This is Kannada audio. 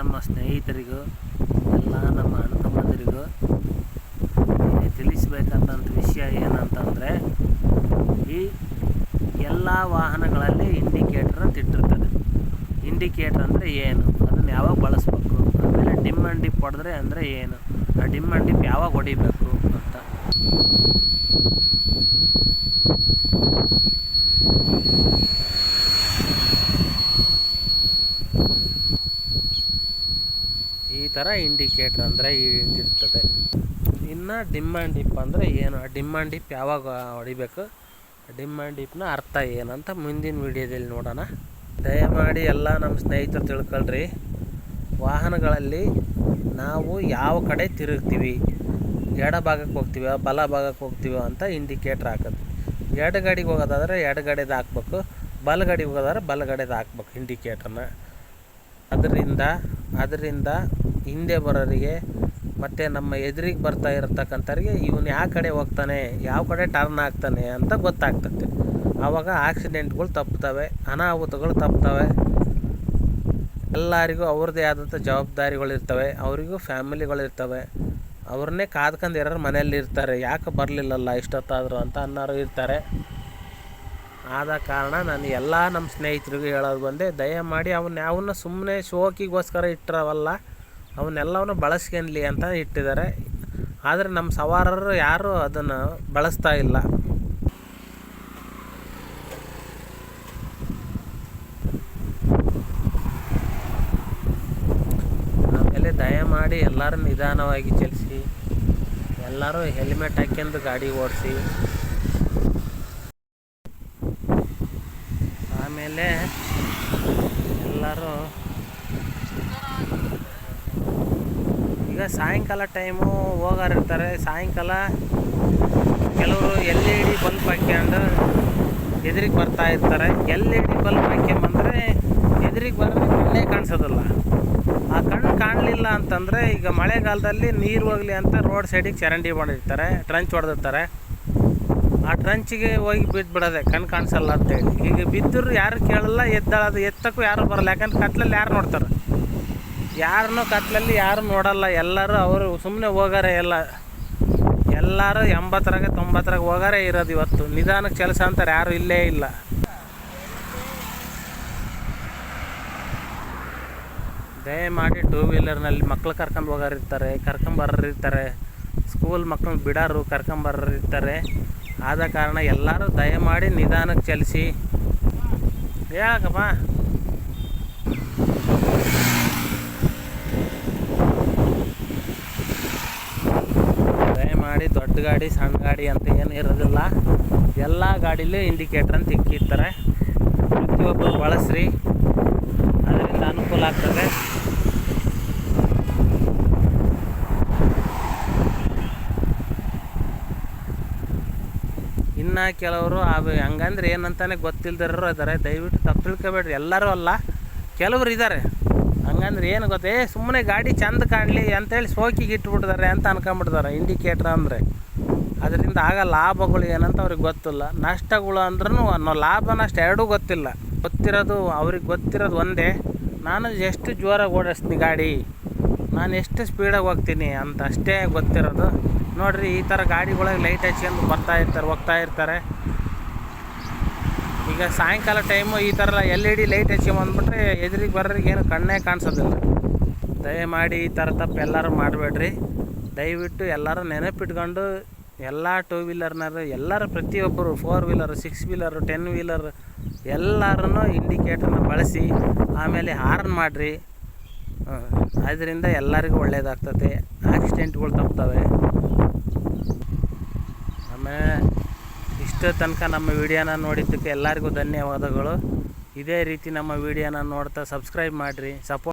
ನಮ್ಮ ಸ್ನೇಹಿತರಿಗೂ, ಎಲ್ಲ ನಮ್ಮ ಅಣ್ಣ ತಮ್ಮಂದಿರಿಗೂ ಇಲ್ಲಿ ವಿಷಯ ಏನಂತಂದರೆ, ಈ ಎಲ್ಲ ವಾಹನಗಳಲ್ಲಿ ಇಂಡಿಕೇಟ್ರ್ ಅಂತ ಇಟ್ಟಿರ್ತದೆ. ಇಂಡಿಕೇಟ್ರ್ ಅಂದರೆ ಏನು? ಅದನ್ನು ಯಾವಾಗ ಬಳಸಬೇಕು? ಆಮೇಲೆ ಡಿಮ್ ಆ್ಯಂಡ್ ಡಿಪ್ ಹೊಡೆದ್ರೆ ಅಂದರೆ ಏನು? ಆ ಡಿಮ್ ಆ್ಯಂಡ್ ಡಿಪ್ ಯಾವಾಗ ಹೊಡಿಬೇಕು ಅಂತ ಈ ಥರ ಇಂಡಿಕೇಟ್ರ್ ಅಂದರೆ ಹಿಂಗಿರ್ತದೆ. ಇನ್ನು ಡಿಮ್ಯಾಂಡ್ ಡಿಪ್ ಅಂದರೆ ಏನು? ಆ ಡಿಮ್ ಆ್ಯಂಡ್ ಡಿಪ್ ಯಾವಾಗ ಹೊಡಿಬೇಕು? ಡಿಮ್ಯಾಂಡ್ ಡಿಪ್ನ ಅರ್ಥ ಏನಂತ ಮುಂದಿನ ವಿಡಿಯೋದಲ್ಲಿ ನೋಡೋಣ. ದಯಮಾಡಿ ಎಲ್ಲ ನಮ್ಮ ಸ್ನೇಹಿತರು ತಿಳ್ಕೊಳ್ರಿ. ವಾಹನಗಳಲ್ಲಿ ನಾವು ಯಾವ ಕಡೆ ತಿರುಗ್ತೀವಿ? ಎಡ ಭಾಗಕ್ಕೆ ಹೋಗ್ತೀವೋ, ಬಲ ಭಾಗಕ್ಕೆ ಹೋಗ್ತೀವೋ ಅಂತ ಇಂಡಿಕೇಟ್ರ್ ಹಾಕೋದು. ಎಡ ಗಾಡಿಗೆ ಹೋಗೋದಾದ್ರೆ ಎಡ ಗಾಡಿದು ಹಾಕ್ಬೇಕು. ಬಲಗಡೆಗೆ ಹೋಗೋದಾದ್ರೆ ಬಲಗಡೆದು ಹಾಕ್ಬೇಕು ಇಂಡಿಕೇಟ್ರನ್ನ ಅದರಿಂದ ಅದರಿಂದ ಹಿಂದೆ ಬರೋರಿಗೆ ಮತ್ತು ನಮ್ಮ ಎದುರಿಗೆ ಬರ್ತಾ ಇರತಕ್ಕಂಥವ್ರಿಗೆ ಇವನು ಯಾವ ಕಡೆ ಹೋಗ್ತಾನೆ, ಯಾವ ಕಡೆ ಟರ್ನ್ ಆಗ್ತಾನೆ ಅಂತ ಗೊತ್ತಾಗ್ತದೆ. ಆವಾಗ ಆಕ್ಸಿಡೆಂಟ್ಗಳು ತಪ್ಪುತ್ತವೆ ಅನಾಹುತಗಳು ತಪ್ತವೆ. ಎಲ್ಲರಿಗೂ ಅವ್ರದ್ದೇ ಆದಂಥ ಜವಾಬ್ದಾರಿಗಳಿರ್ತವೆ ಅವರಿಗೂ ಫ್ಯಾಮಿಲಿಗಳಿರ್ತವೆ ಅವ್ರನ್ನೇ ಕಾದ್ಕೊಂಡಿರೋರು ಮನೆಯಲ್ಲಿ ಇರ್ತಾರೆ, ಯಾಕೆ ಬರಲಿಲ್ಲಲ್ಲ ಇಷ್ಟೊತ್ತಾದರೂ ಅಂತ ಅನ್ನೋರು ಇರ್ತಾರೆ. ಆದ ಕಾರಣ ನಾನು ಎಲ್ಲ ನಮ್ಮ ಸ್ನೇಹಿತರಿಗೂ ಹೇಳೋದು ಬಂದೆ, ದಯಮಾಡಿ ಅವನ್ನ ಯಾವನ್ನ ಸುಮ್ಮನೆ ಶೋಕಿಗೋಸ್ಕರ ಇಟ್ಟಿರವಲ್ಲ ಅವನ್ನೆಲ್ಲವನ್ನು ಬಳಸ್ಕೊಂಡ್ಲಿ ಅಂತ ಇಟ್ಟಿದ್ದಾರೆ. ಆದರೆ ನಮ್ಮ ಸವಾರರು ಯಾರೂ ಅದನ್ನು ಬಳಸ್ತಾ ಇಲ್ಲ. ಆಮೇಲೆ ದಯಮಾಡಿ ಎಲ್ಲರೂ ನಿಧಾನವಾಗಿ ಚಲಿಸಿ, ಎಲ್ಲರೂ ಹೆಲ್ಮೆಟ್ ಹಾಕ್ಯಂದು ಗಾಡಿ ಓಡಿಸಿ. ಆಮೇಲೆ ಎಲ್ಲರೂ ಈಗ ಸಾಯಂಕಾಲ ಟೈಮು ಹೋಗೋರಿರ್ತಾರೆ ಸಾಯಂಕಾಲ ಕೆಲವರು ಎಲ್ ಇ ಡಿ ಬಲ್ಬ್ ಹಾಕ್ಯಂಡು ಎದುರಿಗೆ ಬರ್ತಾ ಇರ್ತಾರೆ. ಎಲ್ ಇ ಡಿ ಬಲ್ಬ್ ಹಾಕ್ಯಂಬಂದರೆ ಎದುರಿಗೆ ಬರೋದು ಕಣ್ಣೇ ಕಾಣಿಸೋದಿಲ್ಲ. ಆ ಕಣ್ಣು ಕಾಣಲಿಲ್ಲ ಅಂತಂದರೆ ಈಗ ಮಳೆಗಾಲದಲ್ಲಿ ನೀರು ಹೋಗಲಿ ಅಂತ ರೋಡ್ ಸೈಡಿಗೆ ಚರಂಡಿ ಮಾಡಿರ್ತಾರೆ, ಟ್ರಂಚ್ ಹೊಡೆದಿರ್ತಾರೆ. ಆ ಟ್ರಂಚಿಗೆ ಹೋಗಿ ಬಿದ್ದುಬಿಡೋದೆ ಕಣ್ಣು ಕಾಣಿಸಲ್ಲ ಅಂತೇಳಿ ಈಗ ಬಿದ್ದರೂ ಯಾರು ಕೇಳಲ್ಲ ಎದ್ದಾಳದು ಎತ್ತಕ್ಕೂ ಯಾರು ಬರಲ್ಲ. ಯಾಕಂದ್ರೆ ಕತ್ಲಲ್ಲಿ ಯಾರು ನೋಡ್ತಾರೆ? ಯಾರನ್ನೂ ಕತ್ಲಲ್ಲಿ ಯಾರು ನೋಡಲ್ಲ. ಎಲ್ಲರೂ ಅವರು ಸುಮ್ಮನೆ ಹೋಗಾರೆ ಎಲ್ಲ, ಎಲ್ಲರೂ ಎಂಬತ್ತರಾಗ ತೊಂಬತ್ತರಾಗ ಹೋಗಾರೆ ಇರೋದು ಇವತ್ತು. ನಿಧಾನಕ್ಕೆ ಕೆಲಸ ಅಂತಾರೆ, ಯಾರು ಇಲ್ಲೇ ಇಲ್ಲ. ದಯಮಾಡಿ ಟೂ ವೀಲರ್ನಲ್ಲಿ ಮಕ್ಳು ಕರ್ಕೊಂಡು ಹೋಗೋರಿರ್ತಾರೆ ಇರ್ತಾರೆ ಕರ್ಕೊಂಬರೋರು ಇರ್ತಾರೆ ಸ್ಕೂಲ್ ಮಕ್ಕಳು ಬಿಡೋರು ಕರ್ಕೊಂಬರೋರು ಇರ್ತಾರೆ ಆದ ಕಾರಣ ಎಲ್ಲರೂ ದಯಮಾಡಿ ನಿಧಾನಕ್ಕೆ ಚಲಿಸಿ. ಹೇಳಕ್ಕಪ್ಪ ದಯಮಾಡಿ ದೊಡ್ಡ ಗಾಡಿ, ಸಣ್ಣ ಗಾಡಿ ಅಂತ ಏನು ಇರೋದಿಲ್ಲ. ಎಲ್ಲ ಗಾಡೀಲೂ ಇಂಡಿಕೇಟ್ರ್ ಅಂತ ಇಕ್ಕಿರ್ತಾರೆ ಪ್ರತಿಯೊಬ್ಬರು ಬಳಸ್ರಿ. ಅದರಿಂದ ಅನುಕೂಲ ಆಗ್ತದೆ. ಇನ್ನು ಕೆಲವರು ಅದು ಹಂಗಂದ್ರೆ ಏನಂತಾನೆ ಗೊತ್ತಿಲ್ದಿರೋರು ಇದ್ದಾರೆ ದಯವಿಟ್ಟು ತಪ್ಪು ತಿಳ್ಕೊಬೇಡ್ರಿ. ಎಲ್ಲರೂ ಅಲ್ಲ, ಕೆಲವರು ಇದ್ದಾರೆ ಹಂಗಂದ್ರೆ ಏನು ಗೊತ್ತೇ ಸುಮ್ಮನೆ ಗಾಡಿ ಚಂದ ಕಾಣಲಿ ಅಂತೇಳಿ ಸೋಕಿಗೆ ಇಟ್ಬಿಟ್ಟಿದ್ದಾರೆ ಅಂತ ಅನ್ಕೊಂಬಿಡ್ತಾರೆ ಇಂಡಿಕೇಟ್ರ್ ಅಂದರೆ. ಅದರಿಂದ ಆಗ ಲಾಭಗಳು ಏನಂತ ಅವ್ರಿಗೆ ಗೊತ್ತಿಲ್ಲ. ನಷ್ಟಗಳು ಅಂದ್ರೂ ಅನ್ನೋ ಲಾಭ ನಷ್ಟ ಎರಡೂ ಗೊತ್ತಿಲ್ಲ. ಗೊತ್ತಿರೋದು ಅವ್ರಿಗೆ ಗೊತ್ತಿರೋದು ಒಂದೇ, ನಾನು ಎಷ್ಟು ಜೋರಾಗಿ ಓಡಿಸ್ತೀನಿ ಗಾಡಿ, ನಾನು ಎಷ್ಟು ಸ್ಪೀಡಾಗಿ ಹೋಗ್ತೀನಿ ಅಂತ ಅಷ್ಟೇ ಗೊತ್ತಿರೋದು. ನೋಡ್ರಿ, ಈ ಥರ ಗಾಡಿಗಳಿಗೆ ಲೈಟ್ ಹಚ್ಕೊಂಡು ಬರ್ತಾ ಇರ್ತಾರೆ, ಹೋಗ್ತಾ ಇರ್ತಾರೆ. ಈಗ ಸಾಯಂಕಾಲ ಟೈಮು ಈ ಥರ ಎಲ್ ಇ ಡಿ ಲೈಟ್ ಹಚ್ಕೊಂಬಂದ್ಬಿಟ್ರೆ ಎದುರಿಗೆ ಬರೋರಿಗೆ ಏನು ಕಣ್ಣೇ ಕಾಣಿಸೋದಿಲ್ಲ. ದಯಮಾಡಿ ಈ ಥರ ತಪ್ಪು ಎಲ್ಲರೂ ಮಾಡಬೇಡ್ರಿ. ದಯವಿಟ್ಟು ಎಲ್ಲರೂ ನೆನಪಿಟ್ಕೊಂಡು ಎಲ್ಲ ಟೂ ವೀಲರ್ನರು ಎಲ್ಲರೂ ಪ್ರತಿಯೊಬ್ಬರು four wheeler six wheeler ten wheeler ಎಲ್ಲರೂ ಇಂಡಿಕೇಟರ್ನ ಬಳಸಿ, ಆಮೇಲೆ ಹಾರ್ನ್ ಮಾಡಿರಿ. ಅದರಿಂದ ಎಲ್ಲರಿಗೂ ಒಳ್ಳೆಯದಾಗ್ತದೆ ಆಕ್ಸಿಡೆಂಟ್ಗಳು ಆಮೇಲೆ ಇಷ್ಟು ತನಕ ನಮ್ಮ ವಿಡಿಯೋನ ನೋಡಿದ್ದಕ್ಕೆ ಎಲ್ಲರಿಗೂ ಧನ್ಯವಾದಗಳು. ಇದೇ ರೀತಿ ನಮ್ಮ ವಿಡಿಯೋನ ನೋಡ್ತಾ ಸಬ್ಸ್ಕ್ರೈಬ್ ಮಾಡಿರಿ ಸಪೋರ್ಟ್